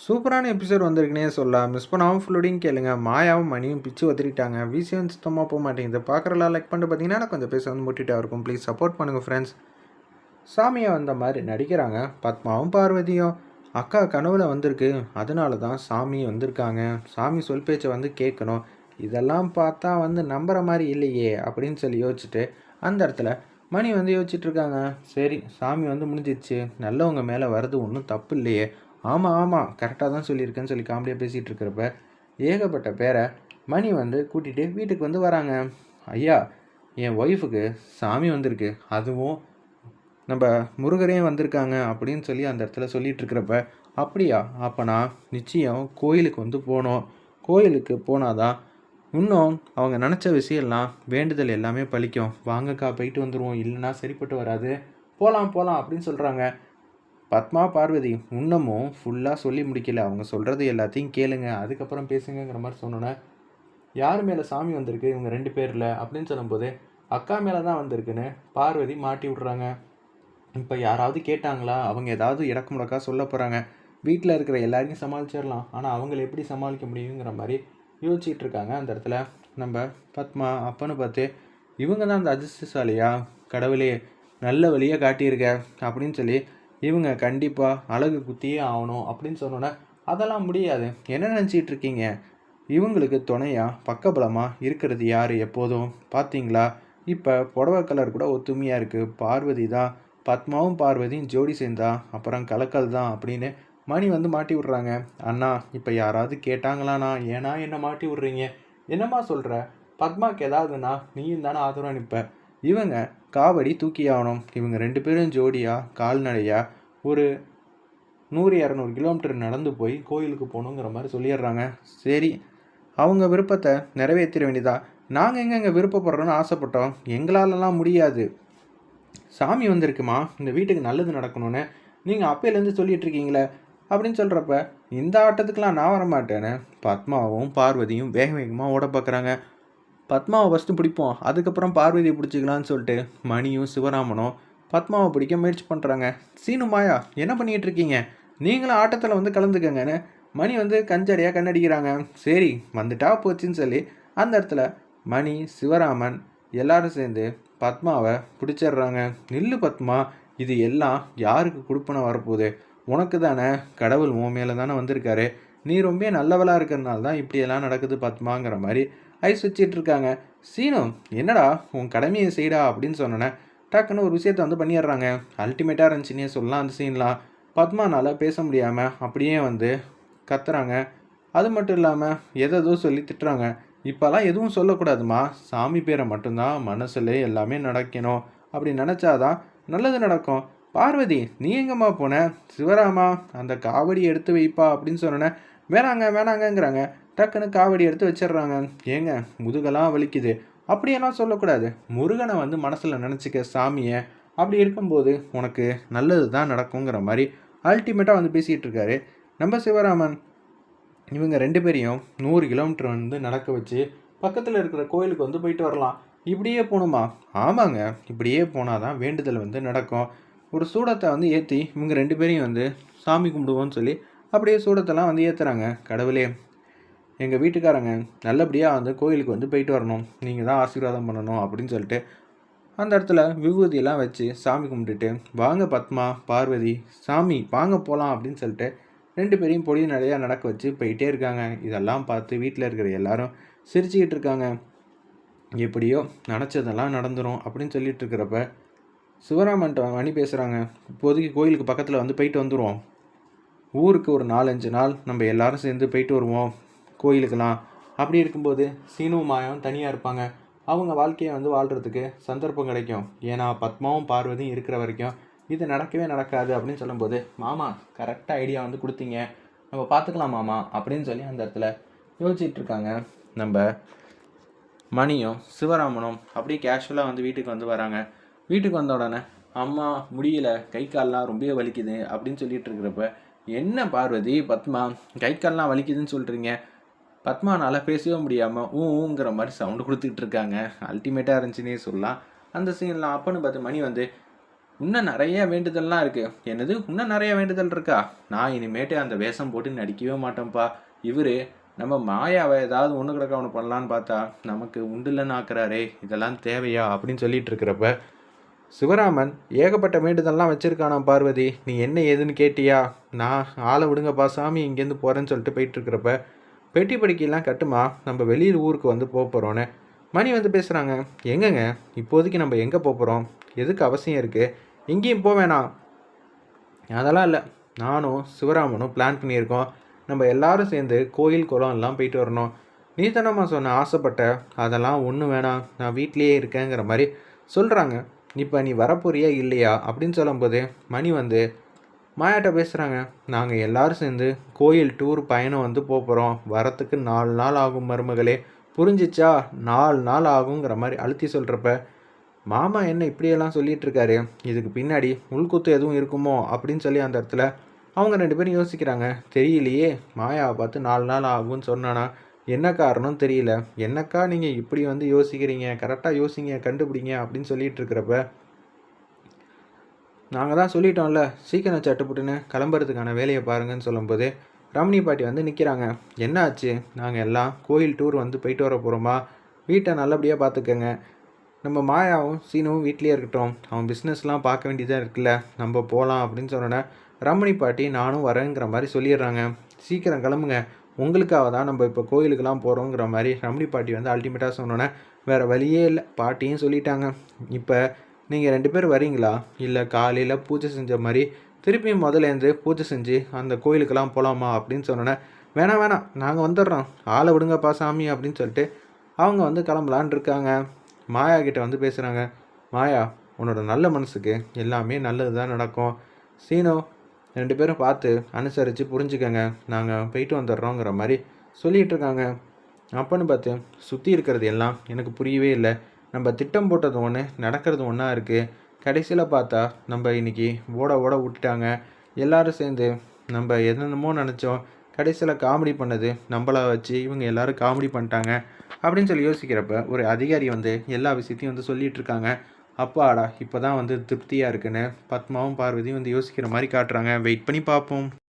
சூப்பரான எபிசோட் வந்திருக்குனே சொல்லலாம். மிஸ் பண்ணாமல் ஃபுல்லோடையும் கேளுங்க. மாயாவும் மணியும் பிச்சு ஒத்துக்கிட்டாங்க விசியம் சுத்தமாக போக மாட்டேங்குது. பார்க்குறலாம் லைக் பண்ணிட்டு பார்த்தீங்கன்னா கொஞ்சம் பேச வந்து முட்டிட்டா இருக்கும் ப்ளீஸ் சப்போர்ட் பண்ணுங்கள் ஃப்ரெண்ட்ஸ் சாமியை வந்த மாதிரி நடிக்கிறாங்க. பத்மாவும் பார்வதியும். அக்கா கனவுல வந்திருக்கு. அதனால தான் சாமி வந்திருக்காங்க. சாமி சொல் பேச்சை வந்து கேட்கணும். இதெல்லாம் பார்த்தா வந்து நம்புகிற மாதிரி இல்லையே அப்படின்னு சொல்லி யோசிச்சுட்டு அந்த இடத்துல மணி வந்து யோசிச்சுட்ருக்காங்க சரி சாமி வந்து முடிஞ்சிடுச்சு நல்லவங்க மேலே வர்றது ஒன்றும் தப்பு இல்லையே. ஆமாம் ஆமாம் கரெக்டாக தான் சொல்லியிருக்கேன்னு சொல்லி காமெடியாக பேசிகிட்டு இருக்கிறப்ப ஏகப்பட்ட பேரை மணி வந்து கூட்டிகிட்டு வீட்டுக்கு வந்து வராங்க. ஐயா என் ஒய்ஃபுக்கு சாமி வந்திருக்கு. அதுவும் நம்ம முருகரையும் வந்திருக்காங்க அப்படின்னு சொல்லி அந்த இடத்துல சொல்லிகிட்டு இருக்கிறப்ப அப்படியா? அப்போ நான் நிச்சயம் கோயிலுக்கு வந்து போனோம். கோயிலுக்கு போனாதான் இன்னும் அவங்க நினச்ச விஷயம்லாம் வேண்டுதல் எல்லாமே பழிக்கும். வாங்கக்கா போயிட்டு வந்துடுவோம் இல்லைன்னா சரிப்பட்டு வராது. போகலாம் போகலாம் அப்படின்னு சொல்கிறாங்க பத்மா பார்வதி இன்னமும் ஃபுல்லாக சொல்லி முடிக்கல. அவங்க சொல்கிறது எல்லாத்தையும் கேளுங்க. அதுக்கப்புறம் பேசுங்கங்கிற மாதிரி சொன்னோன்னே யார் மேலே சாமி வந்திருக்கு? இவங்க ரெண்டு பேரில்? அப்படின்னு சொல்லும்போது அக்கா மேலே தான் வந்திருக்குன்னு பார்வதி மாட்டி விட்றாங்க. இப்போ யாராவது கேட்டாங்களா? அவங்க ஏதாவது இடக்கு முடக்கா சொல்ல போகிறாங்க வீட்டில் இருக்கிற எல்லாரையும் சமாளிச்சிடலாம். ஆனால் அவங்கள எப்படி சமாளிக்க முடியுங்கிற மாதிரி யோசிச்சுட்டு இருக்காங்க அந்த இடத்துல. நம்ம பத்மா அப்பன்னு பார்த்து இவங்க தான் அந்த அதிர்ஷ்டசாலியா? கடவுளே நல்ல வழியாக காட்டியிருக்க. அப்படின்னு சொல்லி இவங்க கண்டிப்பாக அழகு குத்தியே ஆகணும் அப்படின்னு சொன்னோன்னே அதெல்லாம் முடியாது. என்ன நினச்சிட்டு இருக்கீங்க? இவங்களுக்கு துணையாக பக்கபலமாக இருக்கிறது யார் எப்போதும்? பார்த்தீங்களா இப்போ புடவை கலர் கூட ஒத்துமையாக இருக்குது பார்வதி தான். பத்மாவும் பார்வதியும் ஜோடி சேர்ந்தா அப்புறம் கலக்கல் தான் அப்படின்னு மணி வந்து மாட்டி விட்றாங்க. அண்ணா இப்போ யாராவது கேட்டாங்களாண்ணா? ஏன்னா என்ன மாட்டி விட்றீங்க? என்னம்மா சொல்கிற பத்மாக்கு ஏதாவதுண்ணா நீயும் தானே ஆதரவாக நிற்ப இவங்க காவடி தூக்கி ஆகணும். இவங்க ரெண்டு பேரும் ஜோடியாக கால்நடையாக ஒரு நூறு இரநூறு கிலோமீட்டர் நடந்து போய் கோயிலுக்கு போகணுங்கிற மாதிரி சொல்லிடுறாங்க. சரி அவங்க விருப்பத்தை நிறைவேற்றிட வேண்டியதா? நாங்கள் எங்கெங்க விருப்பப்படுறோன்னு ஆசைப்பட்டோம். எங்களாலலாம் முடியாது. சாமி வந்திருக்குமா? இந்த வீட்டுக்கு நல்லது நடக்கணும்னு நீங்கள் அப்பையிலேருந்து சொல்லிகிட்ருக்கீங்களே அப்படின்னு சொல்கிறப்ப இந்த ஆட்டத்துக்கெலாம் நான் வர மாட்டேன்னு பத்மாவும் பார்வதியும் வேக வேகமாக ஓட பார்க்குறாங்க. பத்மாவை ஃபஸ்ட்டு பிடிப்போம். அதுக்கப்புறம் பார்வதியை பிடிச்சிக்கலான்னு சொல்லிட்டு மணியும் சிவராமனும் பத்மாவை பிடிக்க முயற்சி பண்ணுறாங்க சீனு மாயா என்ன பண்ணிகிட்டு இருக்கீங்க? நீங்களும் ஆட்டத்தில் வந்து கலந்துக்கங்கன்னு மணி வந்து கஞ்சடியாக கண்ணடிக்கிறாங்க. சரி வந்துட்டா போச்சுன்னு சொல்லி அந்த இடத்துல மணி சிவராமன் எல்லாரும் சேர்ந்து பத்மாவை பிடிச்சிடுறாங்க. நில்லு பத்மா இது எல்லாம் யாருக்கு கொடுப்பன வரப்போகுது? உனக்கு தானே கடவுள் உன் மேலே தானே வந்திருக்காரு. நீ ரொம்ப நல்லவளாக இருக்கிறனால தான் இப்படியெல்லாம் நடக்குது பத்மாங்கிற மாதிரி ஐஸ் வச்சிட்டு இருக்காங்க. சீனு என்னடா உன் கடமையை செய்டா அப்படின்னு சொன்னோன்னே டக்குன்னு ஒரு விஷயத்த வந்து பண்ணிடுறாங்க. அல்டிமேட்டாக இருந்துச்சுன்னே சொல்லலாம் அந்த சீன்லாம் பத்மானால் பேச முடியாமல் அப்படியே வந்து கத்துறாங்க. அது மட்டும் இல்லாமல் எதோ சொல்லி திட்டுறாங்க. இப்போல்லாம் எதுவும் சொல்லக்கூடாதுமா. சாமி பேரை மட்டும்தான் மனசில் எல்லாமே நடக்கணும். அப்படி நினச்சாதான் நல்லது நடக்கும். பார்வதி நீ எங்கம்மா போன? சிவராமா அந்த காவடி எடுத்து வைப்பா அப்படின்னு சொன்னோன்னே வேணாங்க வேணாங்கங்கிறாங்க. டக்குன்னு காவடி எடுத்து வச்சிடுறாங்க. ஏங்க முதுகெல்லாம் வலிக்குது. அப்படியெல்லாம் சொல்லக்கூடாது. முருகனை வந்து மனசில் நினச்சிக்க சாமியை அப்படி இருக்கும்போது உனக்கு நல்லது தான் நடக்குங்கிற மாதிரி அல்டிமேட்டாக வந்து பேசிகிட்டு இருக்காரு நம்ம சிவராமன். இவங்க ரெண்டு பேரையும் நூறு கிலோமீட்டர் வந்து நடக்க வச்சு பக்கத்தில் இருக்கிற கோயிலுக்கு வந்து போயிட்டு வரலாம். இப்படியே போகணுமா ஆமாங்க இப்படியே போனால் தான் வேண்டுதல் வந்து நடக்கும். ஒரு சூடத்தை வந்து ஏற்றி இவங்க ரெண்டு பேரையும் வந்து சாமி கும்பிடுவோன்னு சொல்லி அப்படியே சூடத்தெல்லாம் வந்து ஏற்றுறாங்க கடவுளே எங்கள் வீட்டுக்காரங்க நல்லபடியாக வந்து கோயிலுக்கு வந்து போயிட்டு வரணும். நீங்கள் தான் ஆசீர்வாதம் பண்ணணும் அப்படின்னு சொல்லிட்டு அந்த இடத்துல விபூதியெல்லாம் வச்சு சாமி கும்பிட்டுட்டு வாங்க பத்மா பார்வதி சாமி வாங்க போகலாம் அப்படின்னு சொல்லிட்டு ரெண்டு பேரையும் பொடி நிறையா நடக்க வச்சு போயிட்டே இருக்காங்க. இதெல்லாம் பார்த்து வீட்டில் இருக்கிற எல்லாரும் சிரிச்சுக்கிட்டு இருக்காங்க. எப்படியோ நினச்சதெல்லாம் நடந்துடும் அப்படின்னு சொல்லிட்டு இருக்கிறப்ப சிவராமன்ட்ட மணி பேசுகிறாங்க இப்போதைக்கு கோயிலுக்கு பக்கத்தில் வந்து போயிட்டு வந்துடுவோம் ஊருக்கு ஒரு நாலஞ்சு நாள் நம்ம எல்லாரும் சேர்ந்து போயிட்டு வருவோம். கோயிலுக்கெல்லாம். அப்படி இருக்கும்போது சீனுவும் மாயம் தனியாக இருப்பாங்க. அவங்க வாழ்க்கையை வந்து வாழ்கிறதுக்கு சந்தர்ப்பம் கிடைக்கும். ஏன்னா பத்மாவும் பார்வதியும் இருக்கிற வரைக்கும் இது நடக்கவே நடக்காது அப்படின்னு சொல்லும்போது மாமா கரெக்டாக ஐடியா வந்து கொடுத்தீங்க. நம்ம பார்த்துக்கலாம் மாமா அப்படின்னு சொல்லி அந்த இடத்துல யோசிச்சுட்டு இருக்காங்க. நம்ம மணியும் சிவராமனும் அப்படியே கேஷுவலாக வந்து வீட்டுக்கு வந்து வராங்க. வீட்டுக்கு வந்த உடனே அம்மா முடியல. கை கால்லாம் ரொம்ப வலிக்குது அப்படின்னு சொல்லிட்டு இருக்கிறப்ப என்ன பார்வதி பத்மா கை கால்லாம் வலிக்குதுன்னு சொல்கிறீங்க பத்மானால் பேசவே முடியாமல் ஊ ஊங்கிற மாதிரி சவுண்டு கொடுத்துக்கிட்டு இருக்காங்க. அல்டிமேட்டாக இருந்துச்சுன்னே சொல்லலாம். அந்த சீன்லாம் அப்போன்னு பார்த்து மணி வந்து இன்னும் நிறைய வேண்டுதல்லாம் இருக்குது என்னது? இன்னும் நிறைய வேண்டுதல் இருக்கா? நான் இனிமேட்டு அந்த வேஷம் போட்டு நடிக்கவே மாட்டேன்ப்பா. இவர் நம்ம மாயாவை ஏதாவது ஒன்று கிடக்க அவனு பண்ணலான்னு பார்த்தா நமக்கு உண்டுலன்னு ஆக்குறாரே. இதெல்லாம் தேவையா? அப்படின்னு சொல்லிட்டு இருக்கிறப்ப சிவராமன் ஏகப்பட்ட வேண்டுதல்லாம் வச்சிருக்கானாம் பார்வதி. நீ என்ன ஏதுன்னு கேட்டியா? நான் ஆளை விடுங்கப்பா சாமி இங்கேருந்து போகிறேன்னு சொல்லிட்டு போயிட்டு இருக்கிறப்ப பெட்டி படிக்கலாம் கட்டுமா? நம்ம வெளியில் ஊருக்கு வந்து போக போகிறோன்னு மணி வந்து பேசுகிறாங்க எங்கங்க? இப்போதைக்கு நம்ம எங்கே போக போகிறோம் எதுக்கு அவசியம் இருக்குது எங்கேயும் போக வேணாம். அதெல்லாம் இல்லை. நானும் சிவராமனும் பிளான் பண்ணியிருக்கோம். நம்ம எல்லாரும் சேர்ந்து கோயில் குளம் எல்லாம் போயிட்டு வரணும். நீ தானம்மா சொன்ன ஆசைப்பட்ட? அதெல்லாம் ஒன்றும் வேணாம். நான் வீட்லேயே இருக்கேங்கிற மாதிரி சொல்கிறாங்க இப்போ நீ வரப்போறியா இல்லையா? அப்படின்னு சொல்லும்போது மணி வந்து மாயாட்ட பேசுகிறாங்க நாங்கள் எல்லாரும் சேர்ந்து கோயில் டூர் பயணம் வந்து போகிறோம் வரத்துக்கு நாலு நாள் ஆகும் மருமகளே. புரிஞ்சிச்சா? நாலு நாள் ஆகுங்கிற மாதிரி அழுத்தி சொல்கிறப்ப மாமா என்ன இப்படியெல்லாம் சொல்லிகிட்ருக்காரு இருக்காரு இதுக்கு பின்னாடி உள்குத்து எதுவும் இருக்குமோ? அப்படின்னு சொல்லி அந்த இடத்துல அவங்க ரெண்டு பேரும் யோசிக்கிறாங்க. தெரியலையே. மாயாவை பார்த்து நாலு நாள் ஆகும்னு சொன்னானா? என்ன காரணம் தெரியல. என்னக்கா நீங்கள் இப்படி வந்து யோசிக்கிறீங்க? கரெக்டாக யோசிங்க கண்டுபிடிங்க அப்படின்னு சொல்லிட்டு இருக்கிறப்ப நாங்கள் தான் சொல்லிட்டோம்ல சீக்கிரம் சட்டுப்புட்டுன்னு கிளம்புறதுக்கான வேலையை பாருங்கன்னு சொல்லும்போது ரமணி பாட்டி வந்து நிற்கிறாங்க என்ன ஆச்சு? நாங்கள் எல்லாம் கோயில் டூர் வந்து போயிட்டு வர போகிறோமா வீட்டை நல்லபடியாக பார்த்துக்கோங்க. நம்ம மாயாவும் சீனுவும் வீட்லேயே இருக்கட்டும். அவன் பிஸ்னஸ்லாம் பார்க்க வேண்டியதாக இருக்குல்ல. நம்ம போகலாம் அப்படின்னு சொன்னோன்னே ரமணி பாட்டி நானும் வரேங்கிற மாதிரி சொல்லிடுறாங்க. சீக்கிரம் கிளம்புங்க. உங்களுக்காக தான் நம்ம இப்போ கோயிலுக்கெல்லாம் போகிறோங்கிற மாதிரி ரமணி பாட்டி வந்து அல்டிமேட்டாக சொன்னோன்னே வேறு வழியே இல்லை. பாட்டியும் சொல்லிட்டாங்க. இப்போ நீங்கள் ரெண்டு பேர் வரீங்களா இல்லை காலையில் பூஜை செஞ்ச மாதிரி திருப்பியும் முதலேருந்து பூஜை செஞ்சு அந்த கோயிலுக்கெல்லாம் போகலாமா அப்படின்னு சொன்னோன்னே வேணாம் வேணாம் நாங்கள் வந்துடுறோம். ஆளை விடுங்கப்பா சாமி அப்படின்னு சொல்லிட்டு அவங்க வந்து கிளம்பலான் இருக்காங்க. மாயா கிட்ட வந்து பேசுகிறாங்க மாயா உன்னோட நல்ல மனசுக்கு எல்லாமே நல்லது தான் நடக்கும். சீனோ ரெண்டு பேரும் பார்த்து அனுசரித்து புரிஞ்சுக்கங்க. நாங்கள் போயிட்டு வந்துடுறோங்கிற மாதிரி சொல்லிகிட்டு இருக்காங்க அப்போன்னு பார்த்து சுற்றி இருக்கிறது எல்லாம் எனக்கு புரியவே இல்லை. நம்ம திட்டம் போட்டது ஒன்று நடக்கிறது ஒன்றா இருக்குது கடைசியில் பார்த்தா நம்ம இன்றைக்கி ஓட ஓட விட்டுட்டாங்க. எல்லோரும் சேர்ந்து நம்ம என்னென்னமோ நினச்சோம். கடைசியில் காமெடி பண்ணது நம்மளை வச்சு இவங்க எல்லோரும் காமெடி பண்ணிட்டாங்க. அப்படின்னு சொல்லி யோசிக்கிறப்ப ஒரு அதிகாரி வந்து எல்லா விஷயத்தையும் வந்து சொல்லிகிட்ருக்காங்க அப்பாடா இப்போ தான் வந்து திருப்தியாக இருக்குன்னு பத்மாவும் பார்வதியும் வந்து யோசிக்கிற மாதிரி காட்டுறாங்க. வெயிட் பண்ணி பார்ப்போம்.